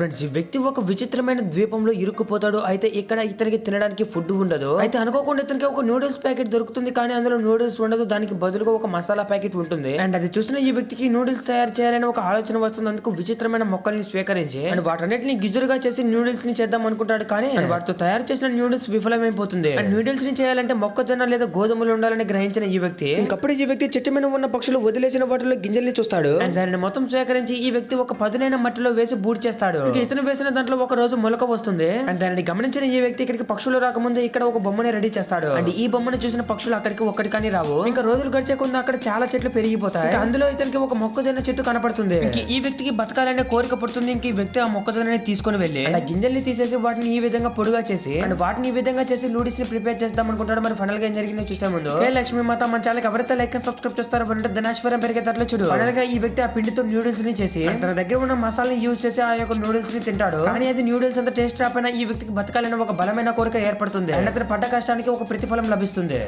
Friends ఈ వ్యక్తి ఒక విచిత్రమైన ద్వీపంలో ఇరుక్కుపోతాడు. అయితే ఇక్కడ ఇతనికి తినడానికి ఫుడ్ ఉండదు. అయితే అనుకోకుండా ఇతనికి ఒక నూడిల్స్ ప్యాకెట్ దొరుకుతుంది కానీ అందులో నూడిల్స్ ఉండదు. దానికి బదులుగా ఒక మసాలా ప్యాకెట్ ఉంటుంది. అండ్ అది చూసిన ఈ వ్యక్తికి నూడిల్స్ తయారు చేయాలని ఒక ఆలోచన వస్తుంది. అందుకు విచిత్రమైన మొక్కల్ని స్వీకరించి అండ్ వాటన్నిటిని గిజురుగా చేసి నూడిల్స్ని చేద్దాం అనుకుంటాడు. కానీ వాటితో తయారు చేసిన నూడిల్స్ విఫలమైపోతుంది. అండ్ నూడిల్స్ని చేయాలంటే మొక్కజొన్న లేదా గోధుమలు ఉండాలని గ్రహించిన ఈ వ్యక్తి ఇంకప్పుడు ఈ వ్యక్తి చెట్టు మీద ఉన్న పక్షులు వదిలేసిన వాటిలో గింజల్ని చూస్తాడు. అండ్ దానిని మొత్తం సేకరించి ఈ వ్యక్తి ఒక పదునైన మట్టిలో వేసి బూడ్ చేస్తాడు. ఇంక ఇతను వేసిన దాంట్లో ఒక రోజు మొలక వస్తుంది. అండ్ దానిని గమనించిన ఈ వ్యక్తి ఇక్కడికి పక్షులు రాకముందు ఇక్కడ ఒక బొమ్మని రెడీ చేస్తాడు. అండ్ ఈ బొమ్మను చూసిన పక్షులు అక్కడికి ఒక్కటి కానీ రావు. ఇంకా రోజులు గడిచే కొంత అక్కడ చాలా చెట్లు పెరిగిపోతాయి. అందులో ఇతనికి ఒక మొక్కజొన్న చెట్టు కనపడుతుంది. ఇంక ఈ వ్యక్తికి బతకాలనే కోరిక పడుతుంది. ఇంక ఈ వ్యక్తి ఆ మొక్కజొన్నని తీసుకొని వెళ్ళి ఆ గింజల్ని తీసేసి వాటిని ఈ విధంగా పొడుగా చేసి అండ్ వాటిని ఈ విధంగా చేసి నూడిల్స్ని ప్రిపేర్ చేద్దాం అనుకుంటాడు. మరి ఫైనల్గా ఏం జరిగిందో చూసే ముందు. లక్ష్మీ మాత మన ఛానల్ ఎవరైతే లైక్ సబ్స్క్రైబ్ చేస్తారో అంటే ధనాశ్వరం పెరిగేటట్లు చూడు. ఫైనల్గా ఈ వ్యక్తి ఆ పిండితో నూడిల్స్ని చేసి తన దగ్గర ఉన్న మసాలాని యూజ్ చేసి ఆ యొక్క నూడిల్స్ ని తింటాడు. కానీ అది నూడిల్స్ అంత టేస్ట్ రాకపోయినా ఈ వ్యక్తికి బతకాలని ఒక బలమైన కోరిక ఏర్పడుతుంది. అండ్ అతను పడ్డ కష్టానికి ఒక ప్రతిఫలం లభిస్తుంది.